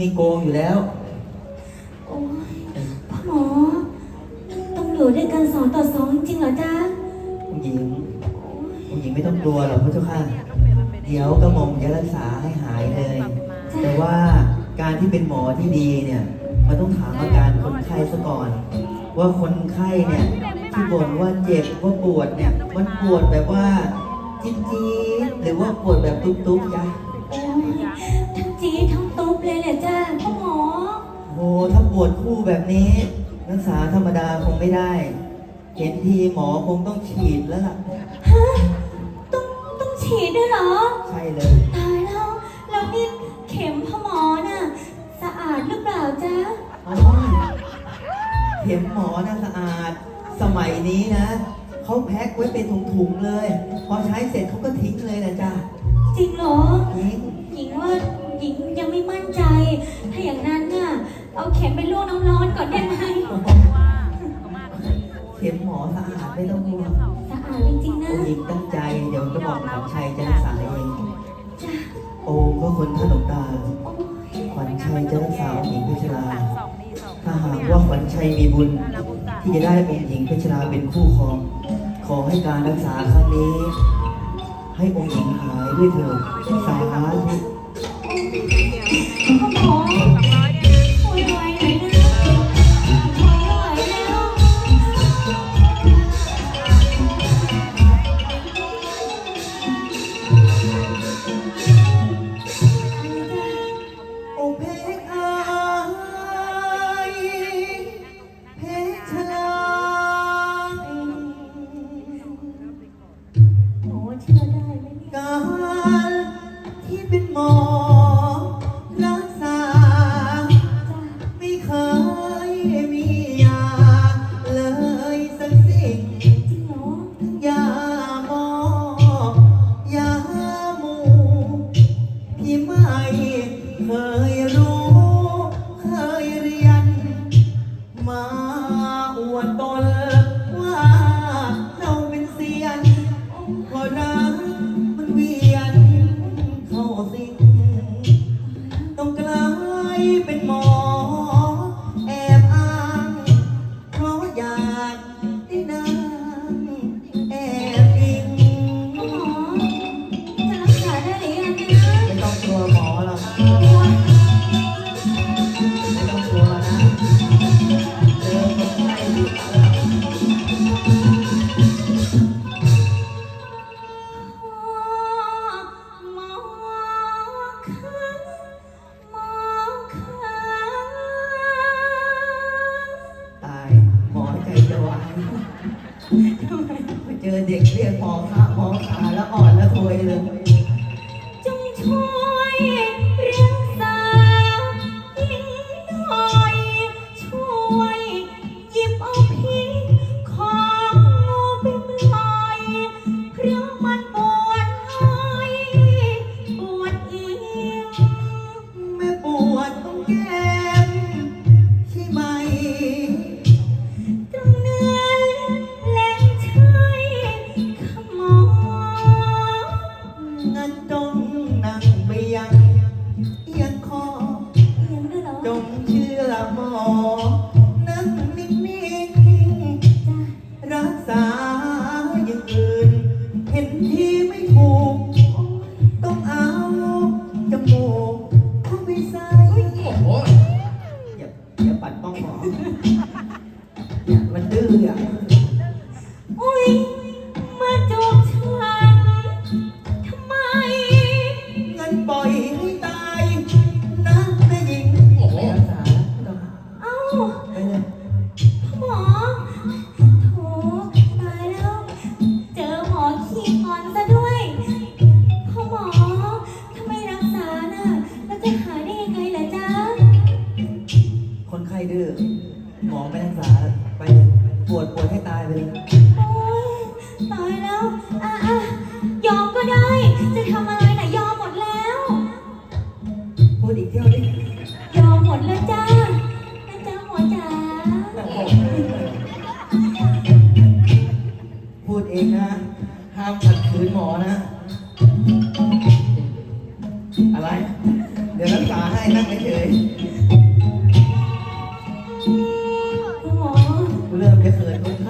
มีโกงอยู่แล้ว โอ้ยพ่อหมอ ต้องอยู่ด้วยกันสองต่อสองจริงๆเหรอจ๊ะคุณหญิงคุณหญิงไม่ต้องกลัวหรอกพระเจ้าค่ะ เดี๋ยวกระหม่อมจะรักษาให้หายเลย แต่ว่าการที่เป็นหมอที่ดีเนี่ยมันต้องถามอาการคนไข้ซะก่อน ว่าคนไข้เนี่ยที่บ่นว่าเจ็บว่าปวดเนี่ย มันปวดแบบว่าจิ๊ดจี๊ดหรือว่าปวดแบบตุ๊บตุ๊บจ้ะ ถ้าปวดคู่แบบนี้ รักษาธรรมดาคงไม่ได้ เห็นทีหมอคงต้องฉีดแล้วล่ะ ฮะ ต้องต้องฉีดด้วยเหรอ ใช่เลย ตายแล้ว แล้วนี่เข็มพ่อหมอน่ะ สะอาดหรือเปล่าจ๊ะ อ๋อเข็มหมอนะสะอาด สมัยนี้นะ เขาแพ็คไว้เป็นถุงๆเลย พอใช้เสร็จเขาก็ทิ้งเลยนะจ๊ะจริงเหรอ ทิ้ง หญิงว่าหญิงยังไม่มั่นใจ ถ้าอย่างนั้นน่ะ เอาเข็มไปลวกน้ำร้อนก่อนได้ไหมเข็มหมอสะอาดไม่ต้องห่วงสะอาดจริงๆนะผู้หญิงตั้งใจ เดี๋ยวกระบอกขวัญชัยจะรักษาเองจ้ะโอ้ก็คนขนมตาโอ้ยขวัญชัยจะรักษาองค์หญิงเพชรลาถ้าหากว่าขวัญชัยมีบุญ ที่จะได้องค์หญิงเพชรลาเป็นคู่ครอง ขอให้การรักษาครั้งนี้ ให้องค์หญิงหายด้วยเถิดสาธุ หมอรักษา ไม่เคยมียาเลยสักสิ่ง จริงเหรอ ยาหมอยาหมูที่ไม่เคยรู้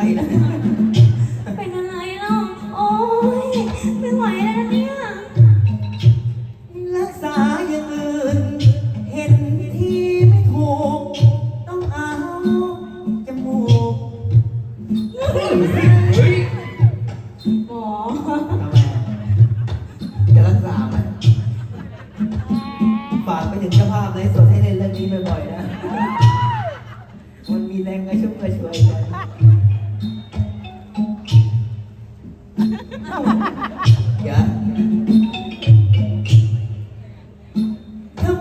ขิน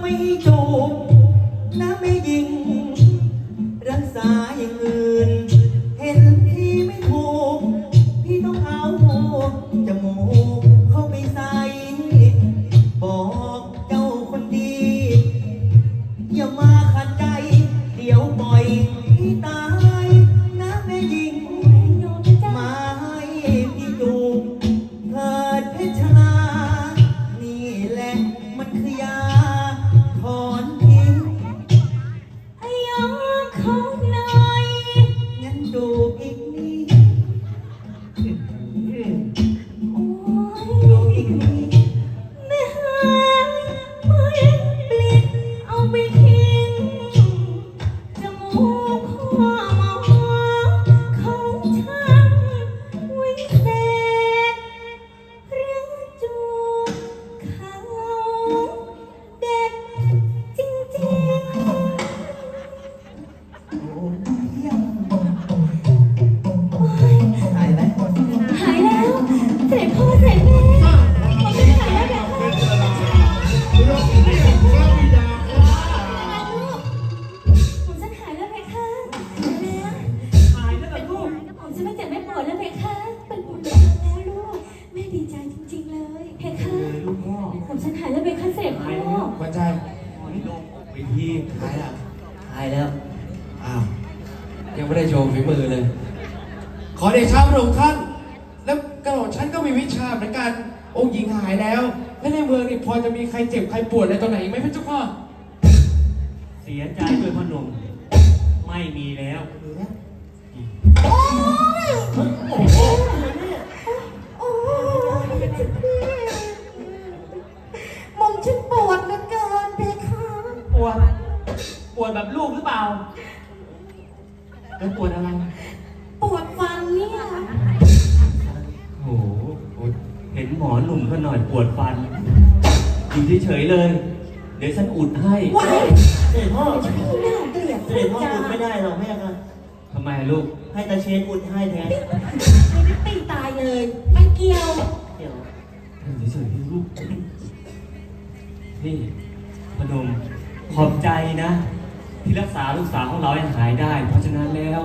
ไม่จูบนะไม่ยิง รักษาอย่างอื่น เห็นพี่ไม่ถูก พี่ต้องเอาจมูกเข้าไปใส่ บอกเจ้าคนดี อย่ามาขัดใจ เดี๋ยวปล่อยพี่ตาย ยังไม่ได้โชว์ฝีมือเลย ขอเดชะพระองค์ท่าน แล้วกระโดดฉันก็มีวิชาเหมือนกัน องค์หญิงหายแล้วแล้วในเมืองนี่พอจะมีใครเจ็บใครปวดอะไรตรงไหนอีกไหมพระเจ้าพ่อเสียใจด้วยพ่อหนุ่มไม่มีแล้วโอ้ยมองฉันปวดเหลือเกินเพคะ ปวดปวดแบบลูกหรือเปล่า วดฟันอยู่เฉยๆเลย เดี๋ยวฉันอุดให้ว้ายเสด็จพ่อน่าเกลียดเสด็จพ่ออุดไม่ได้หรอกแม่ค่ะทำไมลูก ให้ตาเชนอุดให้แทนตีตายเลยไม่เกี่ยว เดี๋ยวเฉยๆลูก นี่พนมขอบใจนะ ที่รักษาลูกสาวของเราให้หายได้ เพราะฉะนั้นแล้ว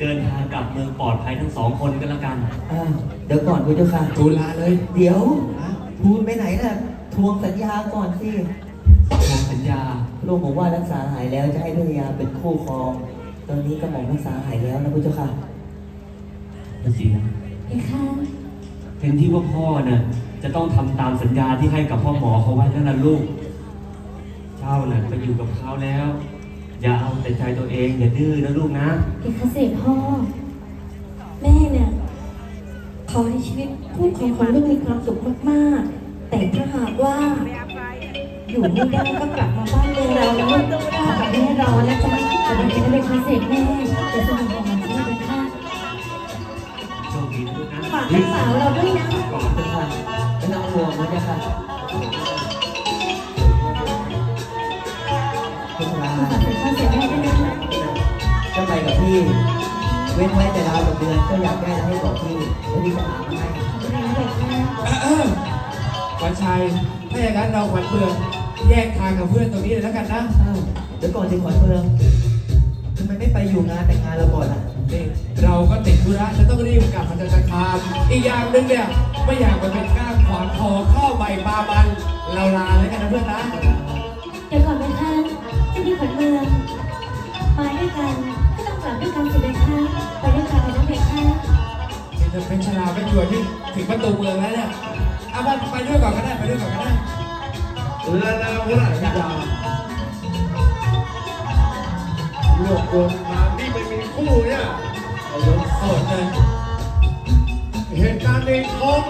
เดินทางกลับเมืองปลอดภัยทั้งสองคนกันละกัน อ่าเดี๋ยวก่อนคุณเจ้าค่ะ ทูลลาเลยเดี๋ยวทูลไปไหนน่ะ ทวงสัญญาก่อนสิทวงสัญญา ลูกบอกว่ารักษาหายแล้วจะให้ภรรยาเป็นคู่ครอง ตอนนี้กระหม่อมรักษาหายแล้วนะคุณเจ้าค่ะ นั่นสินะเพคะเป็นที่ว่าพ่อน่ะจะต้องทำตามสัญญาที่ให้กับพ่อหมอเขาไว้นั่นนะลูก เจ้าน่ะไปอยู่กับเขาแล้ว อย่าเอาแต่ใจตัวเองอย่าดื้อนะลูกนะเพคะเสด็จพ่อ แม่เนี่ยขอให้ชีวิตคู่ของคนลูกมีความสุขมากๆ แต่ถ้าหากว่า อยู่ไม่ได้ก็กลับมาบ้านเมืองเราแล้วพ่อกับแม่รอนะจ๊ะจะได้จะได้ไปคอนเสิร์ตแม่จะสนุกของมันที่เป็นค่าโชคดีนะลูกนะฝากลูกสาวเราด้วยนะก่อนเจ้าค่ะไม่ต้องห่วงนะเจ้าค่ะ ฝากเป็นคอนเสิร์ตแล้วยนะจ้าไปกับพี่ เว้นไว้แต่ดาวกับเดือนเจ้าอยากได้ให้บอกพี่แล้วพี่จะหามาให้ขวัญชัยถ้าอย่างนั้นเราขวัญเมืองแยกทางกับเพื่อนตรงนี้เลยแล้วกันนะอ้าวเดี๋ยวก่อนสิขวัญเมืองทำไมไม่ไปอยู่งานแต่งงานเราก่อนล่ะนี่เราก็ติดธุระจะต้องรีบกลับมาจากสงครามอีกอย่างหนึงเนี่ยไม่อยากมาเป็นก้างขวางคอเข้าใบปลามันเราลาแล้วกันนะเพื่อนนะ เดี๋ยวก่อนนะคะเจะมีขวัญเมือง วนนี่ถึงประตูเมืองแล้วเนี่ยเอาไปไปด้วยก่อนก็ได้ไปด้วยก่อนก็ได้ลาลาวุระยาโลกโกนมานี่ไม่มีคู่เนี่ยเอาไว้โสดเลยเหตุการณ์ในท้อง